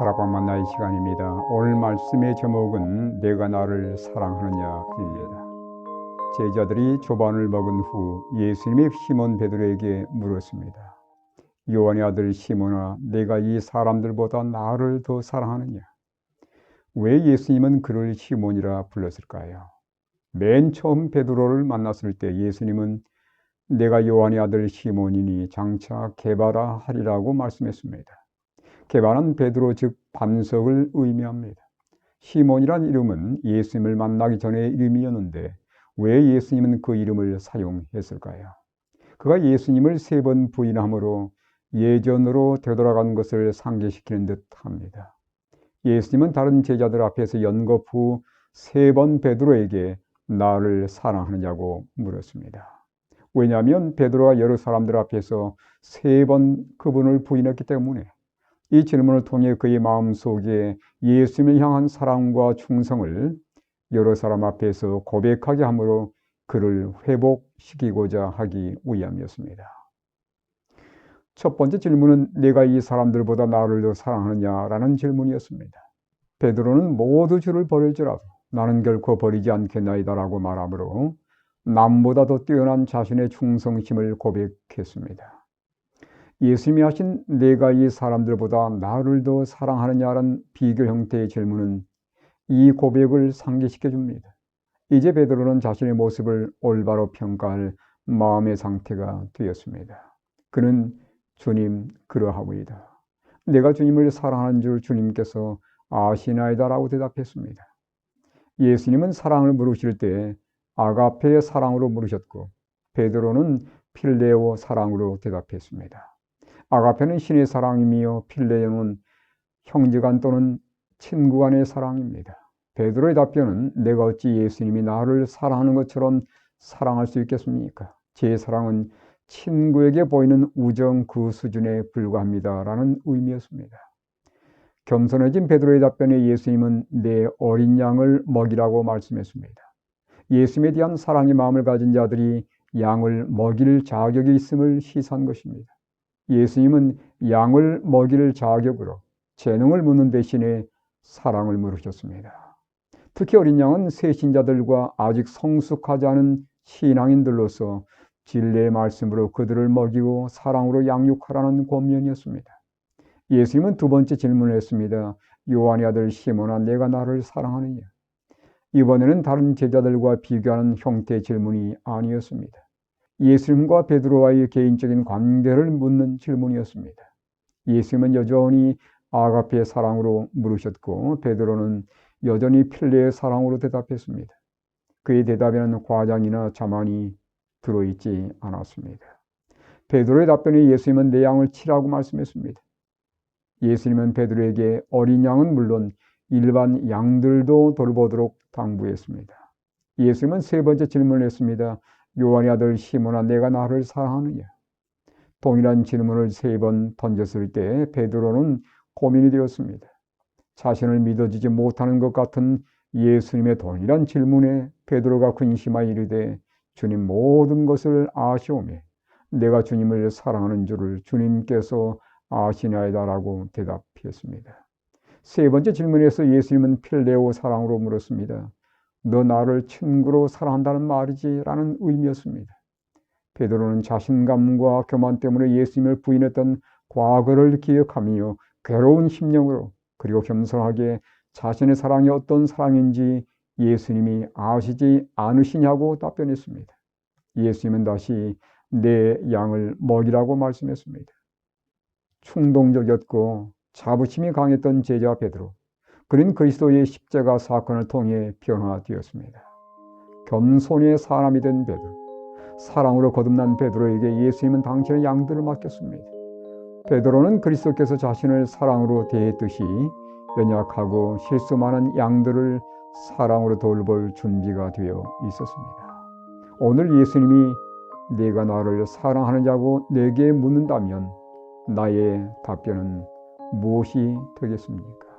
다락방 만나의 시간입니다. 오늘 말씀의 제목은 내가 나를 사랑하느냐입니다. 제자들이 조반을 먹은 후 예수님이 시몬 베드로에게 물었습니다. 요한의 아들 시몬아, 내가 이 사람들보다 나를 더 사랑하느냐? 왜 예수님은 그를 시몬이라 불렀을까요? 맨 처음 베드로를 만났을 때 예수님은 내가 요한의 아들 시몬이니 장차 개바라 하리라고 말씀했습니다. 개바는 베드로 즉 반석을 의미합니다. 시몬이란 이름은 예수님을 만나기 전의 이름이었는데 왜 예수님은 그 이름을 사용했을까요? 그가 예수님을 세 번 부인함으로 예전으로 되돌아간 것을 상기시키는 듯 합니다. 예수님은 다른 제자들 앞에서 후세번 베드로에게 나를 사랑하느냐고 물었습니다. 왜냐하면 베드로가 여러 사람들 앞에서 세 번 그분을 부인했기 때문에 이 질문을 통해 그의 마음 속에 예수님을 향한 사랑과 충성을 여러 사람 앞에서 고백하게 함으로 그를 회복시키고자 하기 위함이었습니다. 첫 번째 질문은 내가 이 사람들보다 나를 더 사랑하느냐라는 질문이었습니다. 베드로는 모두 주를 버릴지라도 나는 결코 버리지 않겠나이다라고 말하므로 남보다 더 뛰어난 자신의 충성심을 고백했습니다. 예수님이 하신 내가 이 사람들보다 나를 더 사랑하느냐라는 비교 형태의 질문은 이 고백을 상기시켜 줍니다. 이제 베드로는 자신의 모습을 올바로 평가할 마음의 상태가 되었습니다. 그는 주님 그러하오이다. 내가 주님을 사랑하는 줄 주님께서 아시나이다라고 대답했습니다. 예수님은 사랑을 물으실 때 아가페의 사랑으로 물으셨고 베드로는 필레오 사랑으로 대답했습니다. 아가페는 신의 사랑이며 필레오는 형제간 또는 친구간의 사랑입니다. 베드로의 답변은 내가 어찌 예수님이 나를 사랑하는 것처럼 사랑할 수 있겠습니까? 제 사랑은 친구에게 보이는 우정 그 수준에 불과합니다. 라는 의미였습니다. 겸손해진 베드로의 답변에 예수님은 내 어린 양을 먹이라고 말씀했습니다. 예수님에 대한 사랑의 마음을 가진 자들이 양을 먹일 자격이 있음을 시사한 것입니다. 예수님은 양을 먹일 자격으로 재능을 묻는 대신에 사랑을 물으셨습니다. 특히 어린 양은 새신자들과 아직 성숙하지 않은 신앙인들로서 진리의 말씀으로 그들을 먹이고 사랑으로 양육하라는 권면이었습니다. 예수님은 두 번째 질문을 했습니다. 요한의 아들 시몬아 내가 나를 사랑하느냐? 이번에는 다른 제자들과 비교하는 형태의 질문이 아니었습니다. 예수님과 베드로와의 개인적인 관계를 묻는 질문이었습니다. 예수님은 여전히 아가페의 사랑으로 물으셨고 베드로는 여전히 필레의 사랑으로 대답했습니다. 그의 대답에는 과장이나 자만이 들어있지 않았습니다. 베드로의 답변에 예수님은 내 양을 치라고 말씀했습니다. 예수님은 베드로에게 어린 양은 물론 일반 양들도 돌보도록 당부했습니다. 예수님은 세 번째 질문을 했습니다. 요한의 아들 시몬아 내가 나를 사랑하느냐? 동일한 질문을 세 번 던졌을 때 베드로는 고민이 되었습니다. 자신을 믿어지지 못하는 것 같은 예수님의 동일한 질문에 베드로가 근심하여 이르되 주님 모든 것을 아시오며 내가 주님을 사랑하는 줄을 주님께서 아시나이다라고 대답했습니다. 세 번째 질문에서 예수님은 필레오 사랑으로 물었습니다. 너 나를 친구로 사랑한다는 말이지 라는 의미였습니다. 베드로는 자신감과 교만 때문에 예수님을 부인했던 과거를 기억하며 괴로운 심령으로 그리고 겸손하게 자신의 사랑이 어떤 사랑인지 예수님이 아시지 않으시냐고 답변했습니다. 예수님은 다시 내 양을 먹이라고 말씀했습니다. 충동적이었고 자부심이 강했던 제자 베드로. 그는 그리스도의 십자가 사건을 통해 변화되었습니다. 겸손의 사람이 된 베드로, 사랑으로 거듭난 베드로에게 예수님은 당신의 양들을 맡겼습니다. 베드로는 그리스도께서 자신을 사랑으로 대했듯이 연약하고 실수 많은 양들을 사랑으로 돌볼 준비가 되어 있었습니다. 오늘 예수님이 내가 나를 사랑하느냐고 내게 묻는다면 나의 답변은 무엇이 되겠습니까?